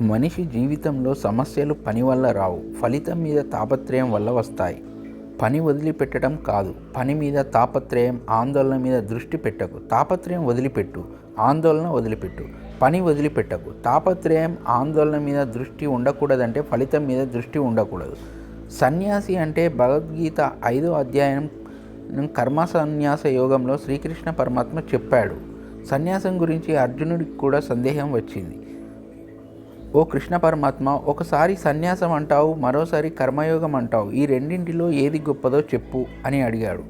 మనిషి జీవితంలో సమస్యలు పని వల్ల రావు. ఫలితం మీద తాపత్రయం వల్ల వస్తాయి. పని వదిలిపెట్టడం కాదు. పని మీద తాపత్రయం ఆందోళన మీద దృష్టి పెట్టకు. తాపత్రయం వదిలిపెట్టు. ఆందోళన వదిలిపెట్టు. పని వదిలిపెట్టకు. తాపత్రయం ఆందోళన మీద దృష్టి ఉండకూడదంటే ఫలితం మీద దృష్టి ఉండకూడదు. సన్యాసి అంటే భగవద్గీత ఐదో అధ్యాయం కర్మ సన్యాస యోగంలో శ్రీకృష్ణ పరమాత్మ చెప్పాడు. సన్యాసం గురించి అర్జునుడికి కూడా సందేహం వచ్చింది. ఓ కృష్ణ పరమాత్మ ఒకసారి సన్యాసం అంటావు మరోసారి కర్మయోగం అంటావు. ఈ రెండింటిలో ఏది గొప్పదో చెప్పు అని అడిగాడు.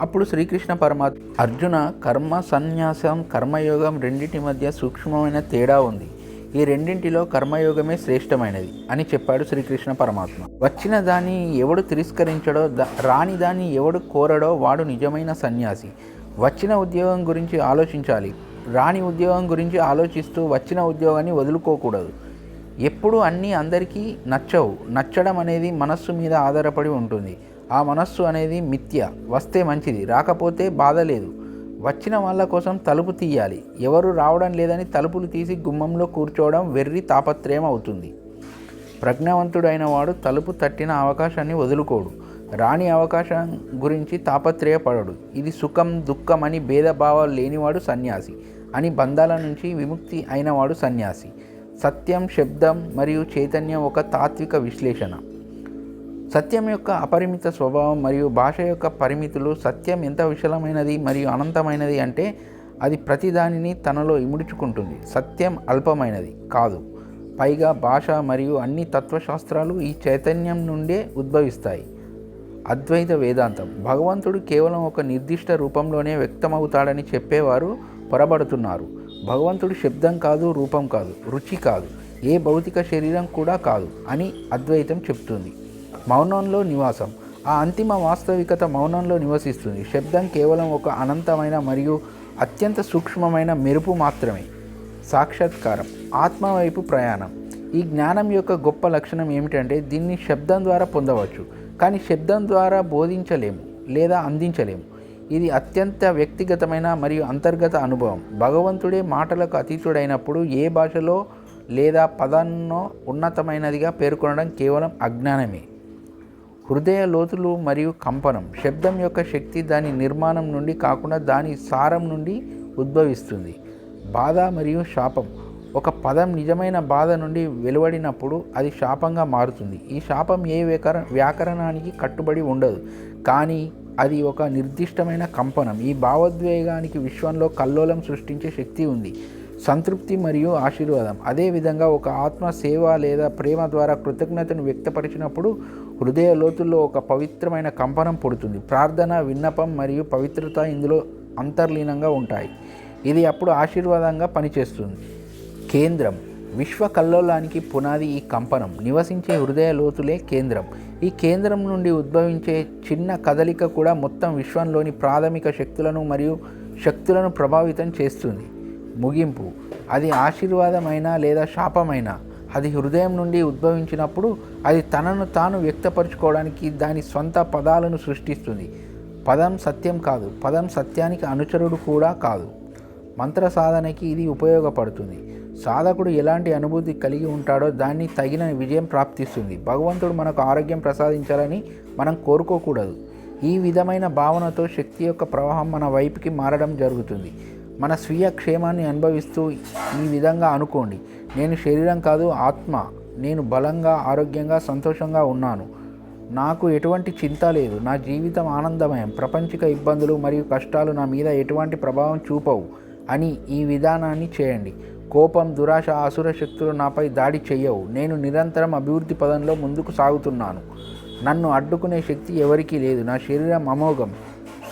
అప్పుడు శ్రీకృష్ణ పరమాత్మ అర్జున కర్మ సన్యాసం కర్మయోగం రెండింటి మధ్య సూక్ష్మమైన తేడా ఉంది. ఈ రెండింటిలో కర్మయోగమే శ్రేష్టమైనది అని చెప్పాడు శ్రీకృష్ణ పరమాత్మ. వచ్చిన దాన్ని ఎవడు తిరస్కరించడో రాని దాన్ని ఎవడు కోరడో వాడు నిజమైన సన్యాసి. వచ్చిన ఉద్యోగం గురించి ఆలోచించాలి. రాని ఉద్యోగం గురించి ఆలోచిస్తూ వచ్చిన ఉద్యోగాన్ని వదులుకోకూడదు. ఎప్పుడు అన్నీ అందరికీ నచ్చవు. నచ్చడం అనేది మనస్సు మీద ఆధారపడి ఉంటుంది. ఆ మనస్సు అనేది మిథ్య. వస్తే మంచిది. రాకపోతే బాధ లేదు. వచ్చిన వాళ్ళ కోసం తలుపు తీయాలి. ఎవరు రావడం లేదని తలుపులు తీసి గుమ్మంలో కూర్చోవడం వెర్రి తాపత్రయం అవుతుంది. ప్రజ్ఞావంతుడైన వాడు తలుపు తట్టిన అవకాశాన్ని వదులుకోడు. రాని అవకాశం గురించి తాపత్రయపడడు. ఇది సుఖం దుఃఖం అని భేదభావాలు లేనివాడు సన్యాసి అని బంధాల నుంచి విముక్తి అయినవాడు సన్యాసి. సత్యం శబ్దం మరియు చైతన్యం ఒక తాత్విక విశ్లేషణ. సత్యం యొక్క అపరిమిత స్వభావం మరియు భాష యొక్క పరిమితులు సత్యం ఎంత విశాలమైనది మరియు అనంతమైనది అంటే అది ప్రతిదానిని తనలో ఇముడుచుకుంటుంది. సత్యం అల్పమైనది కాదు. పైగా భాష మరియు అన్ని తత్వశాస్త్రాలు ఈ చైతన్యం నుండే ఉద్భవిస్తాయి. అద్వైత వేదాంతం. భగవంతుడు కేవలం ఒక నిర్దిష్ట రూపంలోనే వ్యక్తమవుతాడని చెప్పేవారు పొరబడుతున్నారు. భగవంతుడు శబ్దం కాదు రూపం కాదు రుచి కాదు ఏ భౌతిక శరీరం కూడా కాదు అని అద్వైతం చెప్తుంది. మౌనంలో నివాసం. ఆ అంతిమ వాస్తవికత మౌనంలో నివసిస్తుంది. శబ్దం కేవలం ఒక అనంతమైన మరియు అత్యంత సూక్ష్మమైన మెరుపు మాత్రమే. సాక్షాత్కారం. ఆత్మ వైపు ప్రయాణం. ఈ జ్ఞానం యొక్క గొప్ప లక్షణం ఏమిటంటే దీన్ని శబ్దం ద్వారా పొందవచ్చు. కానీ శబ్దం ద్వారా బోధించలేము లేదా అందించలేము. ఇది అత్యంత వ్యక్తిగతమైన మరియు అంతర్గత అనుభవం. భగవంతుడే మాటలకు అతీతుడైనప్పుడు ఏ భాషలో లేదా పదాన్నో ఉన్నతమైనదిగా పేర్కొనడం కేవలం అజ్ఞానమే. హృదయ లోతులు మరియు కంపనం శబ్దం యొక్క శక్తి దాని నిర్మాణం నుండి కాకుండా దాని సారం నుండి ఉద్భవిస్తుంది. బాధ మరియు శాపం ఒక పదం నిజమైన బాధ నుండి వెలువడినప్పుడు అది శాపంగా మారుతుంది. ఈ శాపం ఏ వ్యాకర వ్యాకరణానికి కట్టుబడి ఉండదు. కానీ అది ఒక నిర్దిష్టమైన కంపనం. ఈ భావోద్వేగానికి విశ్వంలో కల్లోలం సృష్టించే శక్తి ఉంది. సంతృప్తి మరియు ఆశీర్వాదం. అదేవిధంగా ఒక ఆత్మ సేవ లేదా ప్రేమ ద్వారా కృతజ్ఞతను వ్యక్తపరిచినప్పుడు హృదయ లోతుల్లో ఒక పవిత్రమైన కంపనం పుడుతుంది. ప్రార్థన విన్నపం మరియు పవిత్రత ఇందులో అంతర్లీనంగా ఉంటాయి. ఇది అప్పుడు ఆశీర్వాదంగా పనిచేస్తుంది. కేంద్రం. విశ్వ కల్లోలానికి పునాది ఈ కంపనం. నివసించే హృదయ లోతులే కేంద్రం. ఈ కేంద్రం నుండి ఉద్భవించే చిన్న కదలిక కూడా మొత్తం విశ్వంలోని ప్రాథమిక శక్తులను మరియు శక్తులను ప్రభావితం చేస్తుంది. ముగింపు. అది ఆశీర్వాదమైనా లేదా శాపమైనా. అది హృదయం నుండి ఉద్భవించినప్పుడు అది తనను తాను వ్యక్తపరచుకోవడానికి దాని సొంత పదాలను సృష్టిస్తుంది. పదం సత్యం కాదు. పదం సత్యానికి అనుచరుడు కూడా కాదు. మంత్ర సాధనకి ఇది ఉపయోగపడుతుంది. సాధకుడు ఎలాంటి అనుభూతి కలిగి ఉంటాడో దాన్ని తగిన విజయం ప్రాప్తిస్తుంది. భగవంతుడు మనకు ఆరోగ్యం ప్రసాదించాలని మనం కోరుకోకూడదు. ఈ విధమైన భావనతో శక్తి యొక్క ప్రవాహం మన వైపుకి మారడం జరుగుతుంది. మన స్వీయ క్షేమాన్ని అనుభవిస్తూ ఈ విధంగా అనుకోండి. నేను శరీరం కాదు ఆత్మ. నేను బలంగా ఆరోగ్యంగా సంతోషంగా ఉన్నాను. నాకు ఎటువంటి చింత లేదు. నా జీవితం ఆనందమయం. ప్రపంచిక ఇబ్బందులు మరియు కష్టాలు నా మీద ఎటువంటి ప్రభావం చూపవు అని ఈ విధానాన్ని చేయండి. కోపం దురాశ అసుర శక్తులు నాపై దాడి చేయవు నేను నిరంతరం అభివృద్ధి పదంలో ముందుకు సాగుతున్నాను. నన్ను అడ్డుకునే శక్తి ఎవరికీ లేదు. నా శరీరం అమోఘం.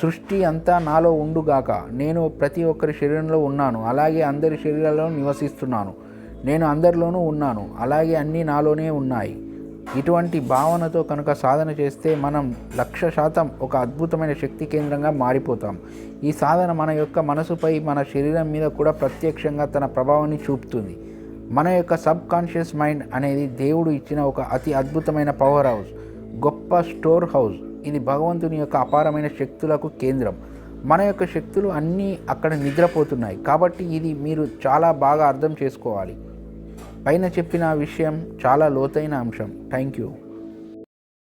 సృష్టి అంతా నాలో ఉండుగాక నేను ప్రతి ఒక్కరి శరీరంలో ఉన్నాను. అలాగే అందరి శరీరాల్లో నివసిస్తున్నాను. నేను అందరిలోనూ ఉన్నాను. అలాగే అన్నీ నాలోనే ఉన్నాయి. ఇటువంటి భావనతో కనుక సాధన చేస్తే మనం లక్ష శాతం ఒక అద్భుతమైన శక్తి కేంద్రంగా మారిపోతాం. ఈ సాధన మన యొక్క మనసుపై మన శరీరం మీద కూడా ప్రత్యక్షంగా తన ప్రభావాన్ని చూపుతుంది. మన యొక్క సబ్ కాన్షియస్ మైండ్ అనేది దేవుడు ఇచ్చిన ఒక అతి అద్భుతమైన పవర్ హౌస్ గొప్ప స్టోర్ హౌస్. ఇది భగవంతుని యొక్క అపారమైన శక్తులకు కేంద్రం. మన యొక్క శక్తులు అన్నీ అక్కడ నిద్రపోతున్నాయి. కాబట్టి ఇది మీరు చాలా బాగా అర్థం చేసుకోవాలి. పైన చెప్పిన విషయం చాలా లోతైన అంశం. Thank you